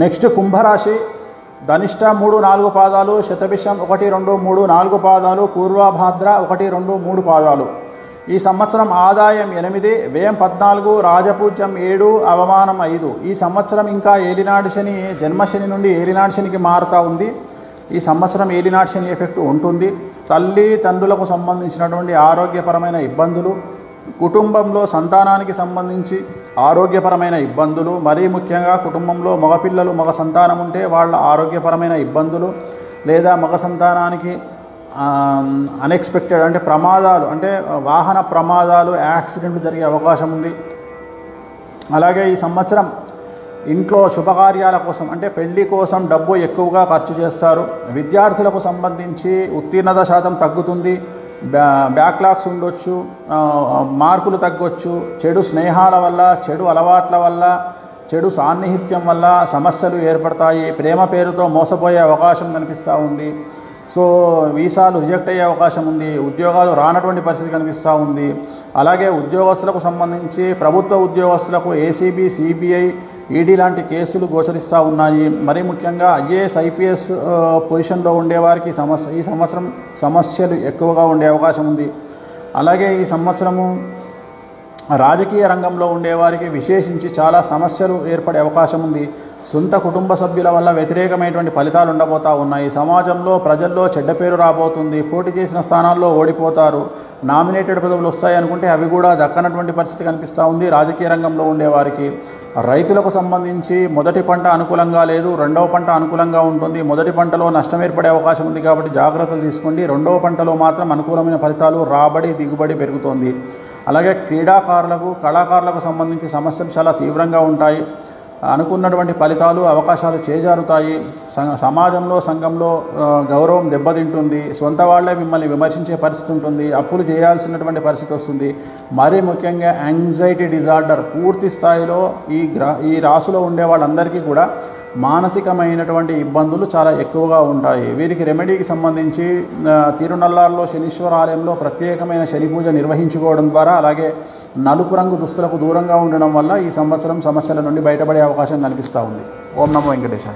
Next కుంభరాశి. ధనిష్ట మూడు నాలుగు పాదాలు శతభిషం ఒకటి రెండు మూడు నాలుగు పాదాలు పూర్వభాద్ర ఒకటి రెండు మూడు పాదాలు. ఈ సంవత్సరం ఆదాయం ఎనిమిది వ్యయం పద్నాలుగు రాజపూజ్యం ఏడు అవమానం ఐదు. ఈ సంవత్సరం ఇంకా ఏలినాడు శని జన్మశని నుండి ఏలినాడు శనికి మారుతూ ఉంది. ఈ సంవత్సరం ఏలినాడు శని ఎఫెక్ట్ ఉంటుంది. తల్లి తండ్రులకు సంబంధించినటువంటి ఆరోగ్యపరమైన ఇబ్బందులు కుటుంబంలో సంతానానికి సంబంధించి ఆరోగ్యపరమైన ఇబ్బందులు మరీ ముఖ్యంగా కుటుంబంలో మగపిల్లలు మగ సంతానం ఉంటే వాళ్ళ ఆరోగ్యపరమైన ఇబ్బందులు లేదా మగ సంతానానికి అన్ఎక్స్పెక్టెడ్ అంటే ప్రమాదాలు అంటే వాహన ప్రమాదాలు యాక్సిడెంట్లు జరిగే అవకాశం ఉంది. అలాగే ఈ సంవత్సరం ఇంట్లో శుభకార్యాల కోసం అంటే పెళ్ళి కోసం డబ్బు ఎక్కువగా ఖర్చు చేస్తారు. విద్యార్థులకు సంబంధించి ఉత్తీర్ణత శాతం తగ్గుతుంది. బ్యాక్లాగ్స్ ఉండొచ్చు మార్కులు తగ్గొచ్చు చెడు స్నేహాల వల్ల చెడు అలవాట్ల వల్ల చెడు సాన్నిహిత్యం వల్ల సమస్యలు ఏర్పడతాయి. ప్రేమ పేరుతో మోసపోయే అవకాశం కనిపిస్తూ ఉంది. సో వీసాలు రిజెక్ట్ అయ్యే అవకాశం ఉంది. ఉద్యోగాలు రానటువంటి పరిస్థితి కనిపిస్తూ ఉంది. అలాగే ఉద్యోగస్తులకు సంబంధించి ప్రభుత్వ ఉద్యోగస్తులకు ఏసీబీ సిబిఐ ఈడీ లాంటి కేసులు గోచరిస్తూ ఉన్నాయి. మరీ ముఖ్యంగా ఐఏఎస్ ఐపీఎస్ పొజిషన్లో ఉండేవారికి సమస్య ఈ సంవత్సరం సమస్యలు ఎక్కువగా ఉండే అవకాశం ఉంది. అలాగే ఈ సంవత్సరము రాజకీయ రంగంలో ఉండేవారికి విశేషించి చాలా సమస్యలు ఏర్పడే అవకాశం ఉంది. సొంత కుటుంబ సభ్యుల వల్ల వ్యతిరేకమైనటువంటి ఫలితాలు ఉండబోతా ఉన్నాయి. సమాజంలో ప్రజల్లో చెడ్డ పేరు రాబోతుంది. పోటీ చేసిన స్థానాల్లో ఓడిపోతారు. నామినేటెడ్ పదవులు వస్తాయనుకుంటే అవి కూడా దక్కనటువంటి పరిస్థితి కనిపిస్తూ ఉంది రాజకీయ రంగంలో ఉండేవారికి. రైతులకు సంబంధించి మొదటి పంట అనుకూలంగా లేదు రెండవ పంట అనుకూలంగా ఉంటుంది. మొదటి పంటలో నష్టం ఏర్పడే అవకాశం ఉంది కాబట్టి జాగ్రత్తలు తీసుకోండి. రెండవ పంటలో మాత్రం అనుకూలమైన ఫలితాలు రాబడి దిగుబడి పెరుగుతోంది. అలాగే క్రీడాకారులకు కళాకారులకు సంబంధించి సమస్యలు చాలా తీవ్రంగా ఉంటాయి. అనుకున్నటువంటి ఫలితాలు అవకాశాలు చేజారుతాయి. స- సమాజంలో సంఘంలో గౌరవం దెబ్బతింటుంది. సొంత వాళ్ళే మిమ్మల్ని విమర్శించే పరిస్థితి ఉంటుంది. అప్పులు చేయాల్సినటువంటి పరిస్థితి వస్తుంది. మరీ ముఖ్యంగా యాంగ్జైటీ డిజార్డర్ పూర్తి స్థాయిలో ఈ గ్రా ఈ రాసులో ఉండే వాళ్ళందరికీ కూడా మానసికమైనటువంటి ఇబ్బందులు చాలా ఎక్కువగా ఉంటాయి. వీరికి రెమెడీకి సంబంధించి తిరునల్లార్లో శనీశ్వర ఆలయంలో ప్రత్యేకమైన శని పూజ నిర్వహించుకోవడం ద్వారా అలాగే నలుపు రంగు దుస్తులకు దూరంగా ఉండడం వల్ల ఈ సంవత్సరం సమస్యల నుండి బయటపడే అవకాశం కనిపిస్తూ ఉంది. ఓం నమో వెంకటేశ్వర